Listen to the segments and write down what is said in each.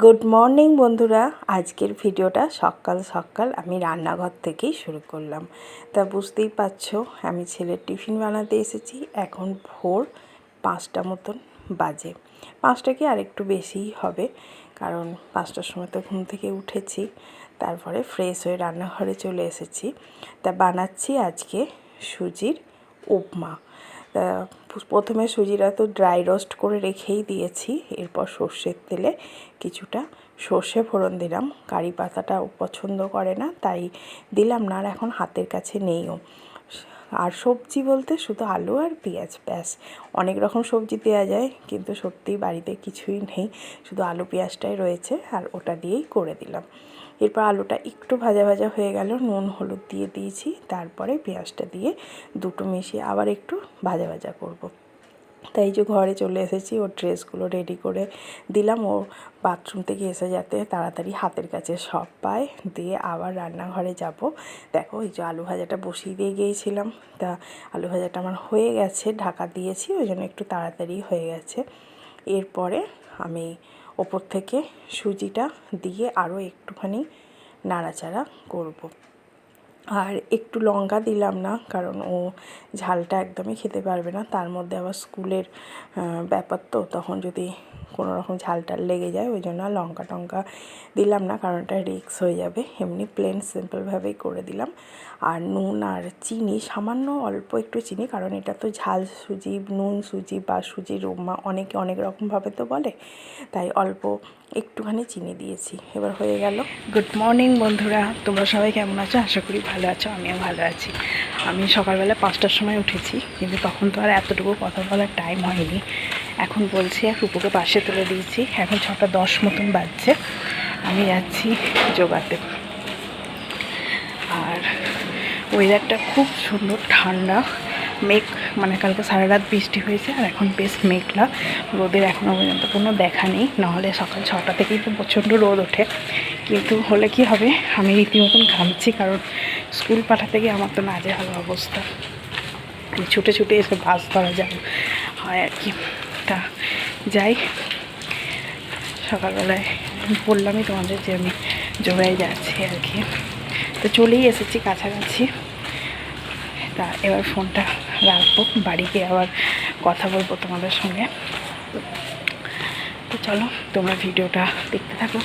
Good morning বন্ধুরা। আজকের ভিডিওটা সকাল সকাল আমি রান্নাঘর থেকেই শুরু করলাম। তা বুঝতেই পারছ, আমি ছেলের টিফিন বানাতে এসেছি। এখন ভোর পাঁচটা মতন বাজে। পাঁচটা কি আর একটু বেশিই হবে, কারণ পাঁচটার সময় তো ঘুম থেকে উঠেছি। তারপরে ফ্রেশ হয়ে রান্নাঘরে চলে এসেছি। তা বানাচ্ছি আজকে সুজির উপমা। প্রথমে সুজিটা তো ড্রাই রোস্ট করে রেখেই দিয়েছি, এরপর সর্ষের তেলে কিছুটা সর্ষে ফোড়ন দিলাম। কারি পাতাটা পছন্দ করে না, তাই দিলাম না, আর এখন হাতের কাছে নেইও আর সবজি বলতে শুধু আলু আর পেঁয়াজ, ব্যাস। অনেক রকম সবজি দেওয়া যায়, কিন্তু সত্যিই বাড়িতে কিছুই নেই, শুধু আলু, পেঁয়াজটাই রয়েছে, আর ওটা দিয়েই করে দিলাম। এরপর আলুটা একটু ভাজা ভাজা হয়ে গেল, নুন, হলুদ দিয়ে দিয়েছি। তারপরে পেঁয়াজটা দিয়ে দুটো মিশিয়ে আবার একটু ভাজা ভাজা করব। তাই যে ঘরে চলে এসেছি, ওর ড্রেসগুলো রেডি করে দিলাম। ও বাথরুম থেকে এসে যাতে তাড়াতাড়ি হাতের কাছে সব পায়, দিয়ে আবার রান্নাঘরে যাব। দেখো, এই যে আলু ভাজাটা বসিয়ে দিয়ে গিয়েছিলাম। তা আলু ভাজাটা আমার হয়ে গেছে, ঢাকা দিয়েছি, ওই জন্য একটু তাড়াতাড়ি হয়ে গেছে। এরপরে আমি ওপর থেকে সুজিটা দিয়ে আরও একটুখানি নাড়াচাড়া করব। আর একটু লঙ্কা দিলাম না, কারণ ও ঝালটা একদমই খেতে পারবে না তার মধ্যে আবার স্কুলের ব্যাপার তো, তখন যদি কোনো রকম ঝালটাল লেগে যায়, ওই জন্য আর লঙ্কা টঙ্কা দিলাম না, কারণ এটা রিক্স হয়ে যাবে। এমনি প্লেন সিম্পলভাবেই করে দিলাম। আর নুন আর চিনি, সামান্য অল্প একটু চিনি, কারণ এটা তো ঝাল সুজি, নুন সুজি বা সুজি উপমা অনেকে অনেক রকমভাবে তো বলে, তাই অল্প একটুখানি চিনি দিয়েছি। এবার হয়ে গেল। গুড মর্নিং বন্ধুরা, তোমরা সবাই কেমন আছো? আশা করি ভালো আছো, আমিও ভালো আছি। আমি সকালবেলা পাঁচটার সময় উঠেছি, কিন্তু তখন তো আর এতটুকু কথা বলার টাইম হয়নি। এখন বলছি এক রূপুকে পাশে তুলে দিয়েছি। এখন ছটা দশ মতন বাজছে। আমি যাচ্ছি যোগাতে আর ওয়েদারটা খুব সুন্দর, ঠান্ডা, মেঘ মানে কালকে সারা রাত বৃষ্টি হয়েছে, আর এখন বেশ মেঘলা। রোদের এখনও পর্যন্ত কোনো দেখা নেই নাহলে সকাল ছটা থেকেই তো প্রচণ্ড রোদ ওঠে। কিন্তু হলে কি হবে? আমি রীতিমতন ঘামছি, কারণ স্কুল পাঠাতে গিয়ে আমার তো নাজে ভালো অবস্থা ছুটে ছুটে এসে বাস ধরা যাবে। হয় আর কি। তা যাই, সকালবেলায় বললামই তোমাদের যে আমি জোগায় যাচ্ছি আর কি। তো চলেই এসেছি কাছাকাছি। তা এবার ফোনটা রাখব বাড়ি গিয়ে আবার কথা বলব তোমাদের সঙ্গে। তো চলো, তোমরা ভিডিওটা দেখতে থাকো।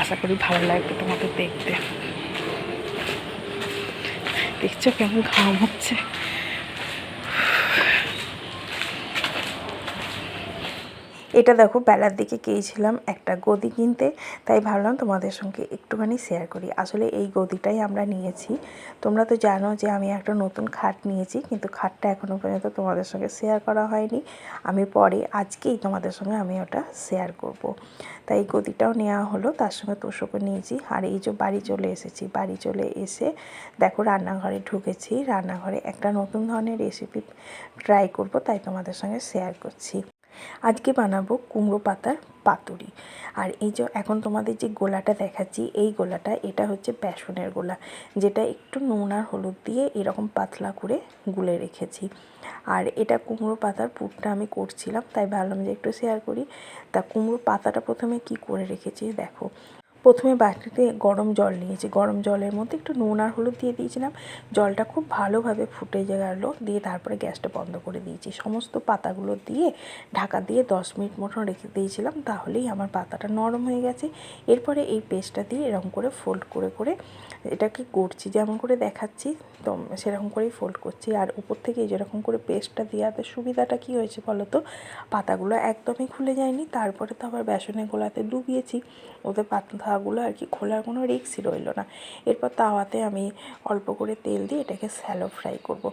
আশা করি ভালো লাগবে তোমাদের দেখতে। দেখছ কেমন ঘাম হচ্ছে? এটা দেখো, বেলার দিকে গিয়েছিলাম একটা গদি কিনতে, তাই ভাবলাম তোমাদের সঙ্গে একটুখানি শেয়ার করি। আসলে এই গদিটাই আমরা নিয়েছি। তোমরা তো জানো যে আমি একটা নতুন খাট নিয়েছি, কিন্তু খাটটা এখনও পর্যন্ত তোমাদের সঙ্গে শেয়ার করা হয়নি। আমি পরে, আজকেই তোমাদের সঙ্গে আমি ওটা শেয়ার করব। তাই এই গদিটাও নেওয়া হলো, তার সঙ্গে তোষকও নিয়েছি। আর এই যে বাড়ি চলে এসেছি, বাড়ি চলে এসে দেখো রান্নাঘরে ঢুকেছি। রান্নাঘরে একটা নতুন ধরনের রেসিপি ট্রাই করব, তাই তোমাদের সঙ্গে শেয়ার করছি। আজকে বানাবো কুমড়ো পাতার পাতুরি। আর এই যে এখন তোমাদের যে গোলাটা দেখাচ্ছি, এই গোলাটা, এটা হচ্ছে বেসনের গোলা, যেটা একটু নুন আর হলুদ দিয়ে এরকম পাতলা করে গুলে রেখেছি। আর এটা কুমড়ো পাতার পুরটা আমি করছিলাম, তাই ভাবলাম যে একটু শেয়ার করি। তা কুমড়ো পাতাটা প্রথমে কি করে রেখেছি, দেখো। প্রথমে বাটিতে গরম জল নিয়েছি। গরম জলের মধ্যে একটু নুন আর হলুদ দিয়ে দিয়েছিলাম। জলটা খুব ভালোভাবে ফুটে গেলো। দিয়ে তারপরে গ্যাসটা বন্ধ করে দিয়েছি। সমস্ত পাতাগুলো দিয়ে ঢাকা দিয়ে দশ মিনিট মতন রেখে দিয়েছিলাম। তাহলেই আমার পাতাটা নরম হয়ে গেছে। এরপরে এই পেস্টটা দিয়ে এরকম করে ফোল্ড করে করে এটাকে করছি যেমন করে দেখাচ্ছি, তো সেরকম করেই ফোল্ড করছি। আর উপর থেকে যেরকম করে পেস্টটা দেওয়াতে সুবিধাটা কী হয়েছে বলো তো? পাতাগুলো একদমই খুলে যায়নি। তারপরে তো আবার বেসনের গোলাতে ডুবিয়েছি। ওদের পাতাগুলো আর কি খোলার কোনো রিক্সই রইল না এরপর তাওয়াতে আমি অল্প করে তেল দিয়ে এটাকে স্যালো ফ্রাই করব।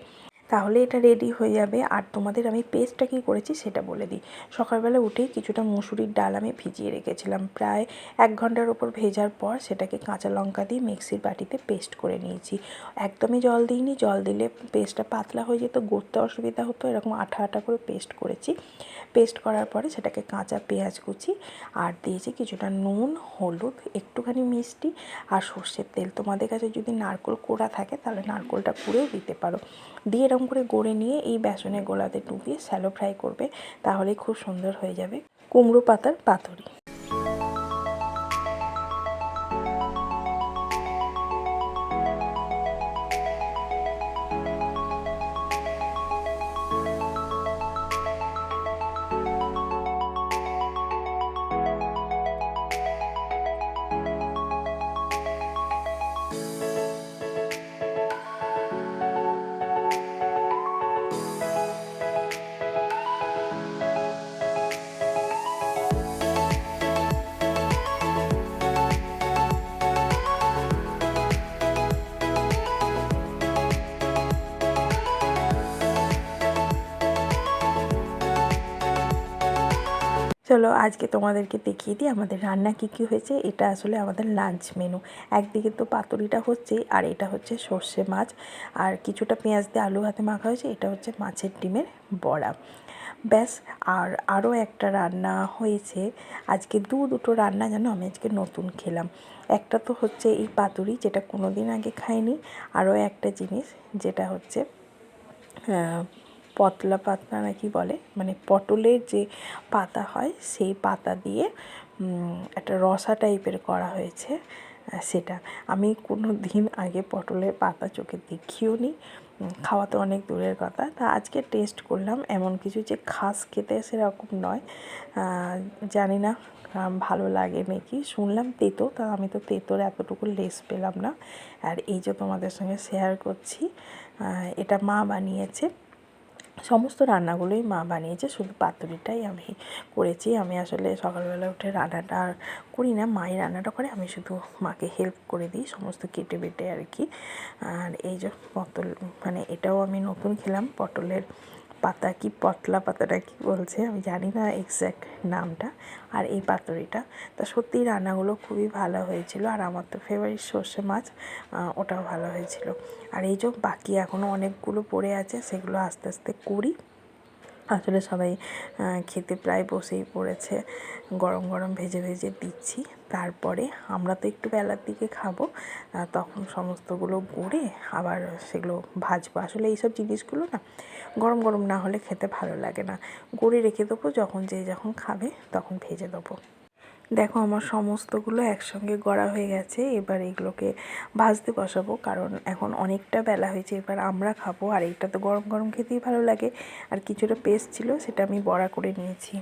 তাহলে এটা রেডি হয়ে যাবে। আর তোমাদের আমি পেস্টটা কী করেছি সেটা বলে দিই। সকালবেলা উঠেই কিছুটা মুসুরির ডাল আমি ভিজিয়ে রেখেছিলাম। প্রায় এক ঘণ্টার ওপর ভেজার পর সেটাকে কাঁচা লঙ্কা দিয়ে মিক্সির বাটিতে পেস্ট করে নিয়েছি। একদমই জল দিইনি। জল দিলে পেস্টটা পাতলা হয়ে যেত গড়তে অসুবিধা হতো। এরকম আঠা আঠা করে পেস্ট করেছি। পেস্ট করার পরে সেটাকে কাঁচা পেঁয়াজ কুচি আর দিয়েছি কিছুটা নুন, হলুদ, একটুখানি মিষ্টি আর সর্ষের তেল। তোমাদের কাছে যদি নারকোল কোড়া থাকে তাহলে নারকোলটা পুড়েও দিতে পারো। দিয়ে এরকম করে গড়ে নিয়ে এই বেসনের গোলাতে ডুবিয়ে স্যালো ফ্রাই করবে তাহলেই খুব সুন্দর হয়ে যাবে কুমড়ো পাতার পাতুরি। চলো আজকে তোমাদেরকে দেখিয়ে দিই আমাদের রান্না কী কী হয়েছে। এটা আসলে আমাদের লাঞ্চ মেনু একদিকে তো পাতুরিটা হচ্ছে, আর এটা হচ্ছে সর্ষে মাছ। আর কিছুটা পেঁয়াজ দিয়ে আলু হাতে মাখা হয়েছে, এটা হচ্ছে মাছের ডিমের বড়া। ব্যাস, আর আরও একটা রান্না হয়েছে। আজকে দু দুটো রান্না যেন আমি আজকে নতুন খেলাম। একটা তো হচ্ছে এই পাতুরি, যেটা কোনো দিন আগে খাইনি। আরও একটা জিনিস, যেটা হচ্ছে পতলা পাতা নাকি বলে মানে পটলের যে পাতা হয় সেই পাতা দিয়ে একটা রসা টাইপের করা হয়েছে সেটা। আমি কোনো দিন আগে পটলের পাতা চোখে দেখিও নি। খাওয়া তো অনেক দূরের কথা। তা আজকে টেস্ট করলাম এমন কিছু যে খাস খেতে সেরকম নয়। জানি না ভালো লাগে নাকি। শুনলাম তেতো, তা আমি তো তেতোর এতটুকু লেস পেলাম না। আর এই যে তোমাদের সঙ্গে শেয়ার করছি এটা মা বানিয়েছে। সমস্ত রান্নাগুলোই মা বানিয়েছে, শুধু পাতুরিটাই আমি করেছি। আমি আসলে সকালবেলা উঠে রান্নাটা আর করি না, মাই রান্নাটা করে, আমি শুধু মাকে হেল্প করে দিই সমস্ত কেটে বেটে আর কি। আর এই যে পটল মানে এটাও আমি নতুন খেলাম, পটলের পাতা কি, পটলা পাতাটা কি বলছে, আমি জানি না এক্স্যাক্ট নামটা। আর এই পাতুরিটা, তা সত্যিই রান্নাগুলো খুবই ভালো হয়েছিল, আর আমার তো ফেভারিট সর্ষে মাছ ওটাও ভালো হয়েছিল। আর এই যে বাকি এখনও অনেকগুলো পড়ে আছে, সেগুলো আস্তে আস্তে করি। আসলে সবাই খেতে প্রায় বসেই পড়েছে, গরম গরম ভেজে ভেজে দিচ্ছি। তারপরে আমরা তো একটু বেলার দিকে খাব তখন সমস্তগুলো গড়ে আবার সেগুলো ভাজবো। আসলে এইসব জিনিসগুলো না গরম গরম না হলে খেতে ভালো লাগে না। গড়ে রেখে দেবো, যখন যে যখন খাবে তখন ভেজে দেবো। দেখো আমার সমস্তগুলো একসঙ্গে গড়া হয়ে গেছে, এবার এগুলোকে ভাজতে বসাবো, কারণ এখন অনেকটা বেলা হয়েছে, এবার আমরা খাব। আর এইটা তো গরম গরম খেতেই ভালো লাগে। আর কিছুটা পেস্ট ছিল, সেটা আমি বড়া করে নিয়েছি।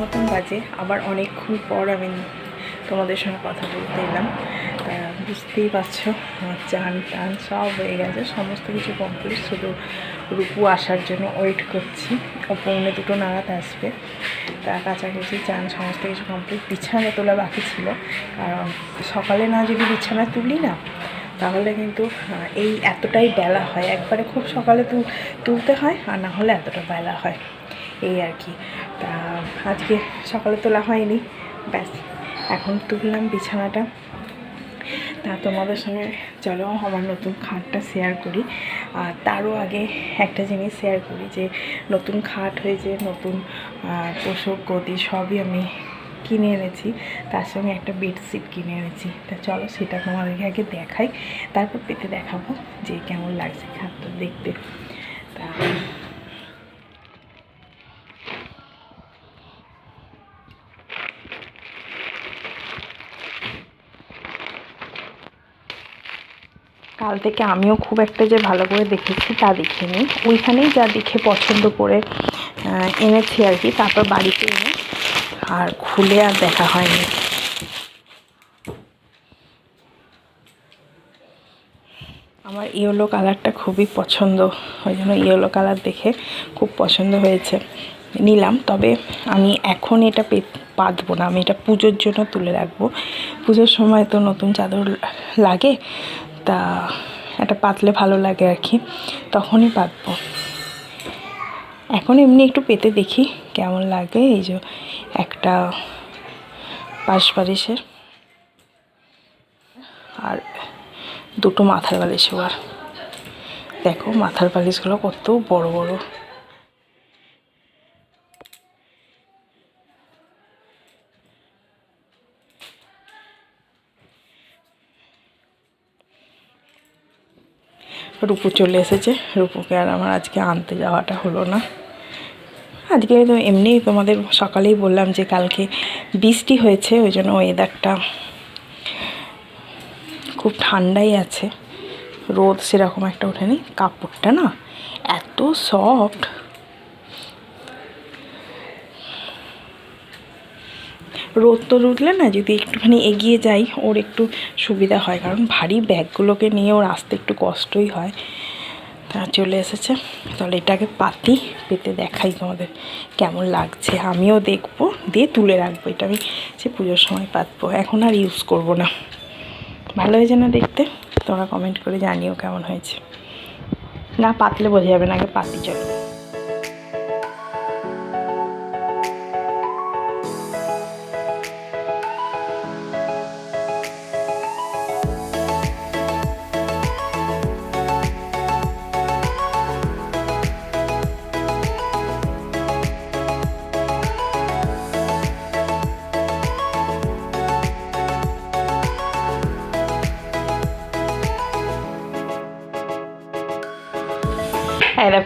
মতন বাজে, আবার অনেকক্ষণ পর আমি তোমাদের সঙ্গে কথা বলতে এলাম। তা বুঝতেই পারছ, আমার চান টান সব হয়ে গেছে, সমস্ত কিছু কমপ্লিট শুধু রূপু আসার জন্য ওয়েট করছি। ও পৌনে দুটো নাগাদ আসবে। তা কাছাকাছি চান সমস্ত কিছু কমপ্লিট বিছানা তোলা বাকি ছিল। কারণ সকালে না যদি বিছানা তুলি না, তাহলে কিন্তু এই এতটাই বেলা হয়। একবারে খুব সকালে তুলতে হয়, আর না হলে এতটা বেলা হয়। এই আর কি। তা আজকে সকালে তোলা হয়নি। ব্যাস, এখন তুললাম বিছানাটা। তা তোমাদের সঙ্গে চলো আমার নতুন খাটটা শেয়ার করি। আর তারও আগে একটা জিনিস শেয়ার করি যে, নতুন খাট হয়েছে, নতুন তোষক গদি সবই আমি কিনে এনেছি। তার সঙ্গে একটা বেডশিট কিনে এনেছি। তা চলো সেটা তোমাদেরকে আগে দেখাই। তারপর পেতে দেখাবো যে কেমন লাগছে খাটটা দেখতে। তা কাল থেকে আমিও খুব একটা যে ভালো করে দেখেছি তা দেখিনি। ওইখানেই যা দেখে পছন্দ করে এনেছি আর কি, তারপর বাড়িতে এনে আর খুলে আর দেখা হয়নি। আমার ইয়েলো কালারটা খুবই পছন্দ, ওই জন্য ইয়েলো কালার দেখে খুব পছন্দ হয়েছে। নিলাম, তবে আমি এখন এটা পে, পাতবো না, আমি এটা পুজোর জন্য তুলে রাখব। পুজোর সময় তো নতুন চাদর লাগে তা একটা পাতলে ভালো লাগে আর কি, তখনই পাতব। এখন এমনি একটু পেতে দেখি কেমন লাগে, এই যে একটা পাশ বালিশের আর দুটো মাথার বালিশ আর দেখো মাথার বালিশগুলো কত বড় বড়। রূপু চলে এসেছে। রূপুকে আর আমার আজকে আনতে যাওয়াটা হলো না। আজকে তো এমনি তোমাদের সকালেই বললাম যে কালকে বৃষ্টি হয়েছে, ওই জন্য ওয়েদারটা খুব ঠান্ডাই আছে। রোদ সেরকম একটা ওঠেনি, কাপড়টা না এত সফট রোদ তো উঠলে না যদি একটুখানি এগিয়ে যাই, ওর একটু সুবিধা হয়। কারণ ভারী ব্যাগগুলোকে নিয়ে ওর আসতে একটু কষ্টই হয়। তা চলে এসেছে। তাহলে এটাকে পাতি পেতে দেখাই তোমাদের কেমন লাগছে। আমিও দেখব, দিয়ে তুলে রাখব। এটা আমি সে পুজোর সময় পাতবো। এখন আর ইউজ করব না। ভালো হয়েছে না দেখতে? তোমরা কমেন্ট করে জানিও কেমন হয়েছে। না, পাতলে বোঝা যাবে না, আগে পাতি চলো।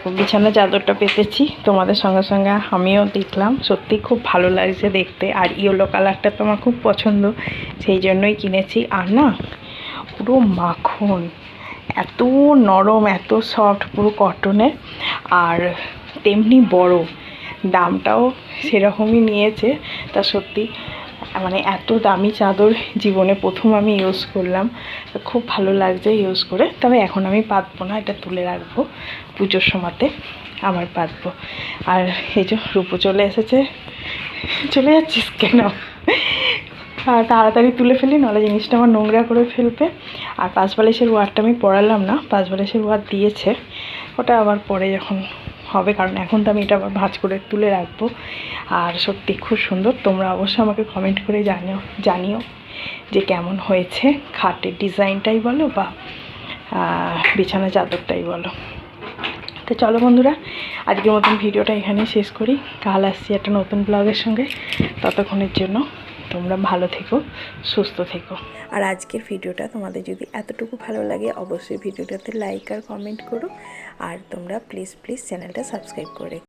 দেখো, বিছানা চাদরটা পেতেছি। তোমাদের সঙ্গে সঙ্গে আমিও দেখলাম। সত্যি খুব ভালো লাগছে দেখতে। আর ইয়েলো কালারটা তো আমার খুব পছন্দ। সেই জন্যই কিনেছি। আর না, পুরো মাখন। এত নরম, এত সফট পুরো কটনের আর তেমনি বড়। দামটাও সেরকমই নিয়েছে। তা সত্যি মানে এত দামি চাদর জীবনে প্রথম আমি ইউজ করলাম। খুব ভালো লাগছে ইউজ করে। তবে এখন আমি পাতবো না, এটা তুলে রাখব পুজোর সময়তে আমার পাতবো। আর এই যে রূপো চলে এসেছে। চলে যাচ্ছিস কেন? তাড়াতাড়ি তুলে ফেলি, নাহলে জিনিসটা আমার নোংরা করে ফেলবে। আর পাঁচ বালিশের ওয়ারটা আমি পড়ালাম না পাঁচ বালিশের ওয়ার দিয়েছে। ওটা আবার পরে যখন হবে, কারণ এখন তো আমি এটা আবার ভাঁজ করে তুলে রাখব। আর সত্যি খুব সুন্দর, তোমরা অবশ্যই আমাকে কমেন্ট করে জানিও জানিও যে কেমন হয়েছে খাটের ডিজাইনটাই বলো বা বিছানা চাদরটাই বলো। তো চলো বন্ধুরা, আজকের মতন ভিডিওটা এখানেই শেষ করি। কাল আসছি একটা নতুন ব্লগের সঙ্গে। ততক্ষণের জন্য তোমরা ভালো থেকো, সুস্থ থেকো। আর আজকের ভিডিওটা তোমাদের যদি এতটুকু ভালো লাগে, অবশ্যই ভিডিওটাতে লাইক আর কমেন্ট করো। আর তোমরা প্লিজ প্লিজ চ্যানেলটা সাবস্ক্রাইব করে